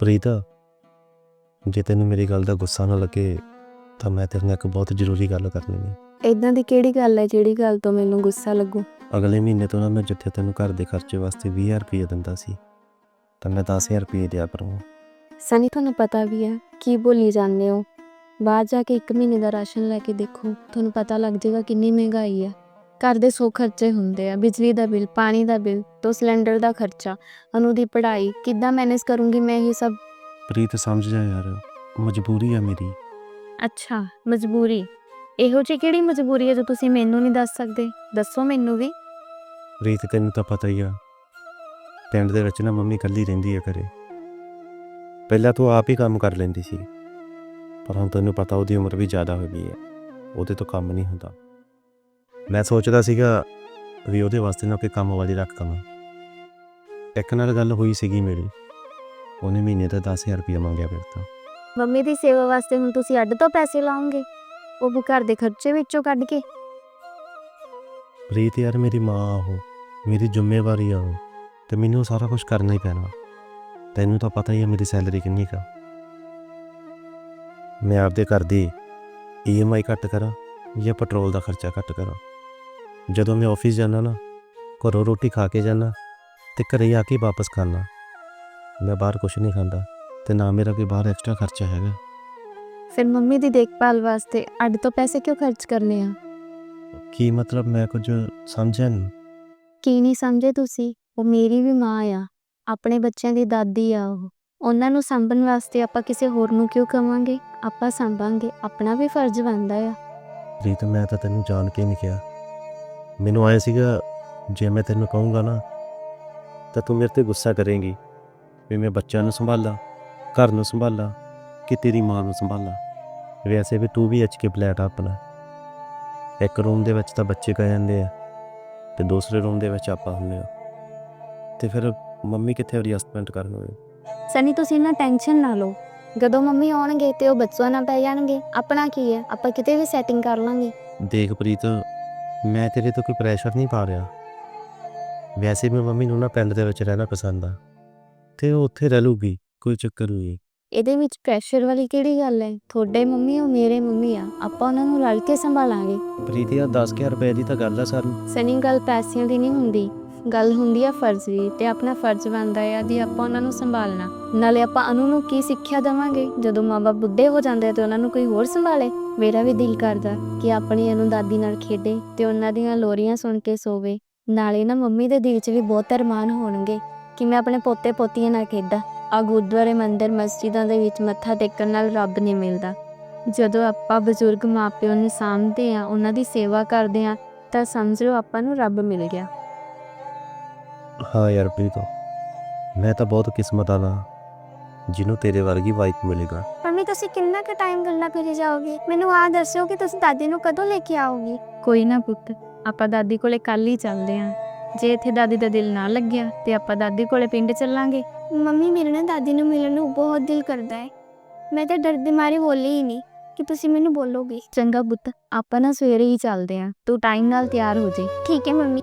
ਪ੍ਰੀਤ ਜੇ ਤੈਨੂੰ ਮੇਰੀ ਗੱਲ ਦਾ ਗੁੱਸਾ ਨਾ ਲੱਗੇ ਤਾਂ ਮੈਂ ਤੇਰੇ ਨਾਲ ਇੱਕ ਬਹੁਤ ਜ਼ਰੂਰੀ ਗੱਲ ਕਰਨੀ ਹੈ ਇਦਾਂ ਦੀ ਕਿਹੜੀ ਗੱਲ ਹੈ ਜਿਹੜੀ ਗੱਲ ਤੋਂ ਮੈਨੂੰ ਗੁੱਸਾ ਲੱਗੂ? ਅਗਲੇ ਮਹੀਨੇ ਤੋਂ ਨਾ ਮੈਂ ਜਿੱਥੇ ਤੈਨੂੰ ਘਰ ਦੇ ਖਰਚੇ ਵਾਸਤੇ 20000 ਰੁਪਏ ਦਿੰਦਾ ਸੀ ਤਾਂ ਮੈਂ 10000 ਰੁਪਏ ਦਿਆ ਕਰੂੰਗਾ। ਸਨੀ ਤੁਹਾਨੂੰ ਪਤਾ ਵੀ ਹੈ ਕੀ ਬੋਲੀ ਜਾਂਦੇ ਹੋ? ਬਾਹਰ ਜਾ ਕੇ 1 ਮਹੀਨੇ ਦਾ ਰਾਸ਼ਨ ਲੈ ਕੇ ਦੇਖੋ ਤੁਹਾਨੂੰ ਪਤਾ ਲੱਗ ਜਾਏਗਾ ਕਿੰਨੀ ਮਹਿੰਗਾਈ ਹੈ। ਘਰ ਦੇ ਸੌ ਖਰਚੇ ਹੁੰਦੇ ਆ ਬਿਜਲੀ ਦਾ ਬਿੱਲ ਪਾਣੀ ਦਾ ਬਿੱਲ ਤੋਂ ਸਿਲੰਡਰ ਦਾ ਖਰਚਾ ਅਨੂ ਦੀ ਪੜ੍ਹਾਈ ਕਿੱਦਾਂ ਮੈਨੇਜ ਕਰੂੰਗੀ ਮੈਂ ਇਹ ਸਭ? ਪ੍ਰੀਤ ਸਮਝ ਜਾ ਯਾਰ ਮਜਬੂਰੀ ਆ ਮੇਰੀ। ਅੱਛਾ ਮਜਬੂਰੀ। ਇਹੋ ਜਿਹੀ ਕਿਹੜੀ ਮਜਬੂਰੀ ਹੈ ਜੋ ਤੁਸੀਂ ਮੈਨੂੰ ਨਹੀਂ ਦੱਸ ਸਕਦੇ? ਦੱਸੋ ਮੈਨੂੰ ਵੀ। ਪ੍ਰੀਤ ਤੈਨੂੰ ਤਾਂ ਪਤਾ ਹੀ ਆ। ਪਿੰਡ ਦੇ ਵਿੱਚ ਨਾ ਮੰਮੀ ਇਕੱਲੀ ਰਹਿੰਦੀ ਆ ਘਰੇ। ਪਹਿਲਾਂ ਤੂੰ ਆਪ ਹੀ ਕੰਮ ਕਰ ਲੈਂਦੀ ਸੀ। ਪਰ ਹੁਣ ਤੈਨੂੰ ਪਤਾ ਉਹਦੀ ਉਮਰ ਵੀ ਜ਼ਿਆਦਾ ਹੋ ਗਈ ਹੈ ਉਹਦੇ ਤੋਂ ਕੰਮ ਨਹੀਂ ਹੁੰਦਾ। ਮੈਂ ਸੋਚਦਾ ਸੀਗਾ ਵੀ ਉਹਦੇ ਵਾਸਤੇ ਨਾ ਕੋਈ ਕੰਮ ਵਾਲੀ ਰੱਖ ਦਵਾਂ ਇੱਕ ਨਾਲ ਗੱਲ ਹੋਈ ਸੀਗੀ ਮੇਰੀ। ਉਹਨੇ ਮਹੀਨੇ ਦਾ 10000 ਰੁਪਏ ਮੰਗਿਆ ਮੇਰੇ ਤੋਂ। ਮੰਮੀ ਦੀ ਸੇਵਾ ਵਾਸਤੇ ਹੁਣ ਤੁਸੀਂ ਅੱਡ ਤੋਂ ਪੈਸੇ ਲਾਓਗੇ? ਉਹ ਘਰ ਦੇ ਖਰਚੇ ਵਿੱਚੋਂ ਕੱਢ ਕੇ। ਪ੍ਰੀਤ ਯਾਰ ਮੇਰੀ ਮਾਂ ਆ ਉਹ। ਮੇਰੀ ਜ਼ਿੰਮੇਵਾਰੀ ਆ ਉਹ। ਤੇ ਮੈਨੂੰ ਸਾਰਾ ਕੁਝ ਕਰਨਾ ਹੀ ਪੈਣਾ। ਤੈਨੂੰ ਤਾਂ ਪਤਾ ਹੀ ਹੈ ਮੇਰੀ ਸੈਲਰੀ ਕਿੰਨੀ ਕਾ ਮੈਂ ਆਪਦੇ ਘਰ ਦੀ ਈਐਮਆਈ ਘੱਟ ਕਰਾਂ ਜਾਂ ਪੈਟਰੋਲ ਦਾ ਖਰਚਾ ਘੱਟ ਕਰਾਂ। ਜਦੋਂ ਮੈਂ ਆਫਿਸ ਜਾਂਦਾ ਨਾ ਘਰੋਂ ਰੋਟੀ ਖਾ ਕੇ ਜਾਂਦਾ ਤੇ ਘਰੇ ਆ ਕੇ ਵਾਪਸ ਖਾਣਾ ਮੈਂ ਬਾਹਰ ਕੁਝ ਨਹੀਂ ਖਾਂਦਾ ਤੇ ਨਾ ਮੇਰਾ ਕੋਈ ਬਾਹਰ ਐਕਸਟਰਾ ਖਰਚਾ ਹੈਗਾ। ਫਿਰ ਮੰਮੀ ਦੀ ਦੇਖਭਾਲ ਵਾਸਤੇ ਅੱਡ ਤੋਂ ਪੈਸੇ ਕਿਉਂ ਖਰਚ ਕਰਨੇ ਆ? ਕੀ ਮਤਲਬ ਮੈਂ ਕੁਝ ਸਮਝਿਆ ਨਹੀਂ ਕੀ ਨਹੀਂ ਸਮਝੇ ਤੁਸੀਂ? ਉਹ ਮੇਰੀ ਵੀ ਮਾਂ ਆ ਆਪਣੇ ਬੱਚਿਆਂ ਦੀ ਦਾਦੀ ਆ ਉਹ। ਉਹਨਾਂ ਨੂੰ ਸੰਭਣ ਵਾਸਤੇ ਆਪਾਂ ਕਿਸੇ ਹੋਰ ਨੂੰ ਕਿਉਂ ਕਵਾਂਗੇ? ਆਪਾਂ ਸੰਭਾਂਗੇ ਆਪਣਾ ਵੀ ਫਰਜ਼ ਬਣਦਾ ਆ। ਪ੍ਰੀਤ ਮੈਂ ਤਾਂ ਤੈਨੂੰ ਜਾਣ ਕੇ ਨਹੀਂ ਕਿਹਾ। ਮੈਨੂੰ ਆਇਆ ਸੀਗਾ ਜੇ ਮੈਂ ਤੈਨੂੰ ਕਹੂੰਗਾ ਨਾ ਤਾਂ ਤੂੰ ਮੇਰੇ ਤੇ ਗੁੱਸਾ ਕਰੇਂਗੀ ਵੀ ਮੈਂ ਬੱਚਿਆਂ ਨੂੰ ਸੰਭਾਲਾਂ ਘਰ ਨੂੰ ਸੰਭਾਲਾਂ ਕਿ ਤੇਰੀ ਮਾਂ ਨੂੰ ਸੰਭਾਲਾਂ। ਵੈਸੇ ਵੀ ਤੂੰ ਵੀ ਐਚ ਕੇ ਫਲੈਟ ਆ ਆਪਣਾ। ਇੱਕ ਰੂਮ ਦੇ ਵਿੱਚ ਤਾਂ ਬੱਚੇ ਕਹਿ ਜਾਂਦੇ ਆ ਤੇ ਦੂਸਰੇ ਰੂਮ ਦੇ ਵਿੱਚ ਆਪਾਂ ਹੁੰਦੇ ਆ। ਤੇ ਫਿਰ ਮੰਮੀ ਕਿੱਥੇ ਐਡਜਸਟਮੈਂਟ ਕਰਨ ਹੋਏ ਸਨੀ ਤੁਸੀਂ ਨਾ ਟੈਨਸ਼ਨ ਨਾ ਲਓ। ਜਦੋਂ ਮੰਮੀ ਆਉਣਗੇ ਤੇ ਉਹ ਬੱਚਿਆਂ ਨਾਲ ਪੈ ਜਾਣਗੇ ਆਪਣਾ ਕੀ ਹੈ? ਆਪਾਂ ਕਿਤੇ ਵੀ ਸੈਟਿੰਗ ਕਰ ਲਾਂਗੇ। ਦੇਖ ਪ੍ਰੀਤ ਮੈਂ ਤੇਰੇ ਤੋਂ ਕੋਈ ਪ੍ਰੈਸ਼ਰ ਨਹੀਂ ਪਾ ਰਿਹਾ। ਵੈਸੇ ਵੀ ਮੰਮੀ ਨੂੰ ਨਾ ਪਿੰਡ ਦੇ ਵਿੱਚ ਰਹਿਣਾ ਪਸੰਦ ਆ। ਤੇ ਉਹ ਉੱਥੇ ਰਹਿ ਲੂਗੀ ਕੋਈ ਚੱਕਰ ਨਹੀਂ। ਇਹਦੇ ਵਿੱਚ ਪ੍ਰੈਸ਼ਰ ਵਾਲੀ ਕਿਹੜੀ ਗੱਲ ਹੈ? ਤੁਹਾਡੇ ਮੰਮੀ ਉਹ ਮੇਰੇ ਮੰਮੀ ਆ। ਆਪਾਂ ਉਹਨਾਂ ਨੂੰ ਰਲ ਕੇ ਸੰਭਾਲਾਂਗੇ। ਪ੍ਰੀਤ ਯਾਰ 10000 ਰੁਪਏ ਦੀ ਤਾਂ ਗੱਲ ਆ ਸਾਨੂੰ। ਸਨੀ ਗੱਲ ਪੈਸਿਆਂ ਦੀ ਨਹੀਂ ਹੁੰਦੀ। ਗੱਲ ਹੁੰਦੀ ਆ ਫਰਜ਼ ਦੀ ਤੇ ਆਪਣਾ ਫਰਜ਼ ਬਣਦਾ ਆ ਦੀ ਆਪਾਂ ਉਹਨਾਂ ਨੂੰ ਸੰਭਾਲਣਾ। ਨਾਲੇ ਆਪਾਂ ਅਨੂ ਨੂੰ ਕੀ ਸਿੱਖਿਆ ਦੇਵਾਂਗੇ? ਜਦੋਂ ਮਾਪੇ ਬੁੱਢੇ ਹੋ ਜਾਂਦੇ ਆ ਤੇ ਉਹਨਾਂ ਨੂੰ ਕੋਈ ਹੋਰ ਸੰਭਾਲੇ? ਮੇਰਾ ਵੀ ਦਿਲ ਕਰਦਾ ਕਿ ਆਪਣੀ ਅਨੂ ਦਾਦੀ ਨਾਲ ਖੇਡੇ ਤੇ ਉਹਨਾਂ ਦੀਆਂ ਲੋਰੀਆਂ ਸੁਣ ਕੇ ਸੋਵੇ। ਨਾਲੇ ਨਾ ਮੰਮੀ ਦੇ ਦਿਲ 'ਚ ਵੀ ਬਹੁਤ ਅਰਮਾਨ ਹੋਣਗੇ ਕਿ ਮੈਂ ਆਪਣੇ ਪੋਤੇ ਪੋਤੀਆਂ ਨਾਲ ਖੇਡਾਂ। ਆ ਗੁਰਦੁਆਰੇ ਮੰਦਿਰ ਮਸਜਿਦਾਂ ਦੇ ਵਿੱਚ ਮੱਥਾ ਟੇਕਣ ਨਾਲ ਰੱਬ ਨਹੀਂ ਮਿਲਦਾ। ਜਦੋਂ ਆਪਾਂ ਬਜ਼ੁਰਗ ਮਾਪਿਆਂ ਨੂੰ ਸਾਂਭਦੇ ਆ, ਉਹਨਾਂ ਦੀ ਸੇਵਾ ਕਰਦੇ ਆ, ਤਾਂ ਸਮਝ ਲਓ ਆਪਾਂ ਨੂੰ ਰੱਬ ਮਿਲ ਗਿਆ। ਹਾਂ ਯਾਰ ਪ੍ਰੀਤ ਮੈਂ ਤਾਂ ਬਹੁਤ ਕਿਸਮਤ ਵਾਲਾ ਜਿਹਨੂੰ ਤੇਰੇ ਵਰਗੀ ਵਾਈਫ ਮਿਲੇਗਾ। ਮੰਮੀ ਤੁਸੀਂ ਕਿੰਨਾ ਕੁ ਟਾਈਮ ਗੱਲਾਂ ਕਰੀ ਜਾਓਗੇ? ਮੈਨੂੰ ਆ ਦੱਸਿਓ ਕਿ ਤੁਸੀਂ ਦਾਦੀ ਨੂੰ ਕਦੋਂ ਲੈ ਕੇ ਆਓਗੇ? ਕੋਈ ਨਾ ਪੁੱਤ ਆਪਾਂ ਦਾਦੀ ਕੋਲੇ ਕੱਲ ਹੀ ਚੱਲਦੇ ਆਂ ਜੇ ਇੱਥੇ ਦਾਦੀ ਦਾ ਦਿਲ ਨਾ ਲੱਗਿਆ ਤੇ ਆਪਾਂ ਦਾਦੀ ਕੋਲੇ ਪਿੰਡ ਚੱਲਾਂਗੇ। ਮੰਮੀ ਮੇਰੇ ਨਾਲ ਦਾਦੀ ਨੂੰ ਮਿਲਣ ਨੂੰ ਬਹੁਤ ਦਿਲ ਕਰਦਾ ਹੈ। ਮੈਂ ਤਾਂ ਡਰ ਦੇ ਮਾਰੇ ਬੋਲੀ ਹੀ ਨਹੀਂ ਕਿ ਤੁਸੀਂ ਮੈਨੂੰ ਬੋਲੋਗੇ। ਚੰਗਾ ਪੁੱਤ ਆਪਾਂ ਨਾ ਸਵੇਰੇ ਹੀ ਚੱਲਦੇ ਆਂ ਤੂੰ ਟਾਈਮ ਨਾਲ ਤਿਆਰ ਹੋ ਜੇ। ਠੀਕ ਹੈ ਮੰਮੀ।